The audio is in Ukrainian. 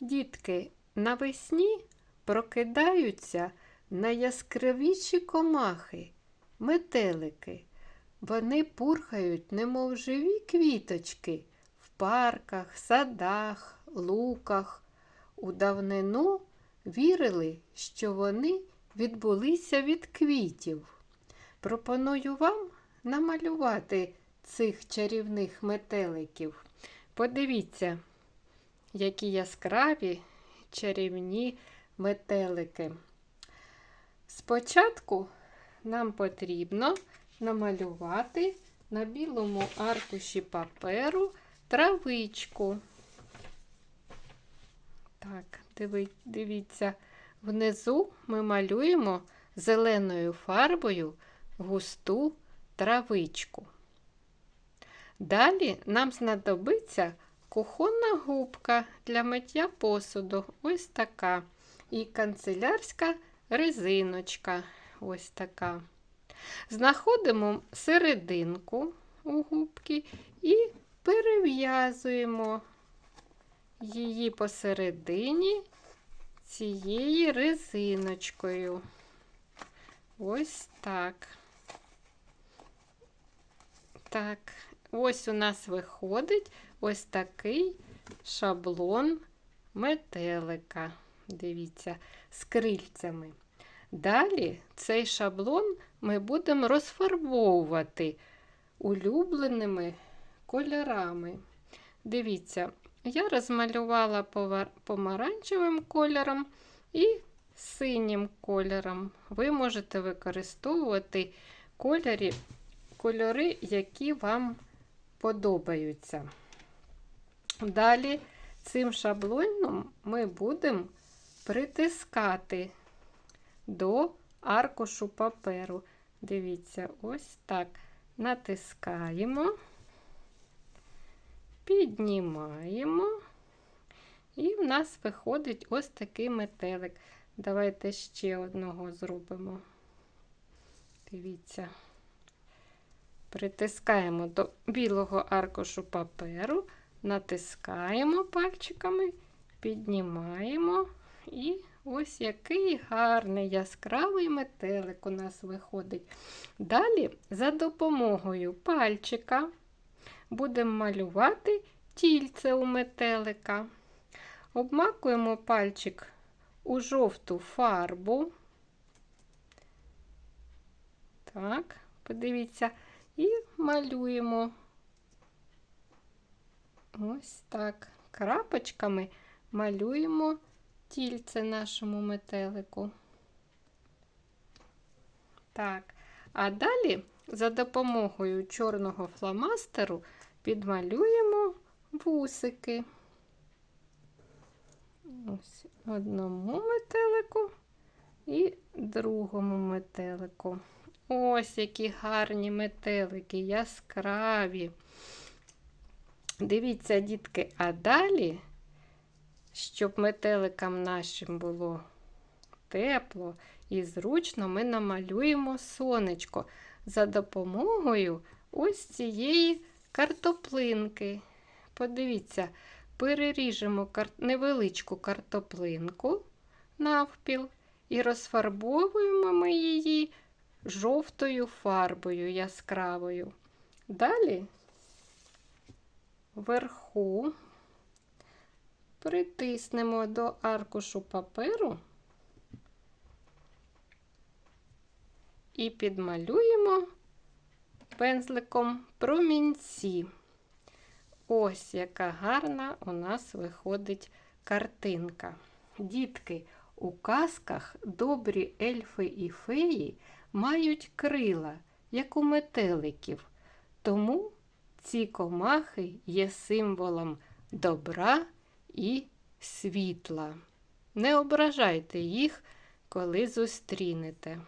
Дітки, навесні прокидаються найяскравіші комахи, метелики. Вони пурхають, немов живі квіточки, в парках, садах, луках. У давнину вірили, що вони відбулися від квітів. Пропоную вам намалювати цих чарівних метеликів. Подивіться, які яскраві чарівні метелики. Спочатку нам потрібно намалювати на білому аркуші паперу травичку. Так, дивіться, внизу ми малюємо зеленою фарбою густу травичку. Далі нам знадобиться кухонна губка для миття посуду. Ось така. І канцелярська резиночка. Ось така. Знаходимо серединку у губки і перев'язуємо її посередині цією резиночкою. Ось так. Так, ось у нас виходить ось такий шаблон метелика. Дивіться, з крильцями. Далі цей шаблон ми будемо розфарбовувати улюбленими кольорами. Дивіться, я розмалювала помаранчевим кольором і синім кольором. Ви можете використовувати кольорі, кольори, які вам подобаються. Далі цим шаблоном ми будемо притискати до аркушу паперу. Дивіться, ось так. Натискаємо, піднімаємо, і в нас виходить ось такий метелик. Давайте ще одного зробимо. Дивіться, притискаємо до білого аркушу паперу, натискаємо пальчиками, піднімаємо і ось який гарний яскравий метелик у нас виходить. Далі за допомогою пальчика будемо малювати тільце у метелика. Обмакуємо пальчик у жовту фарбу. Так, подивіться, і малюємо ось так. Крапочками малюємо тільце нашому метелику. Так, а далі за допомогою чорного фломастеру підмалюємо вусики. Ось одному метелику і другому метелику. Ось які гарні метелики, яскраві. Дивіться, дітки, а далі, щоб метеликам нашим було тепло і зручно, ми намалюємо сонечко за допомогою ось цієї картоплинки. Подивіться, переріжемо невеличку картоплинку навпіл і розфарбовуємо ми її жовтою фарбою яскравою. Далі вверху притиснемо до аркушу паперу і підмалюємо пензликом промінці. Ось яка гарна у нас виходить картинка. Дітки, у казках добрі ельфи і феї мають крила, як у метеликів. Тому ці комахи є символом добра і світла. Не ображайте їх, коли зустрінете.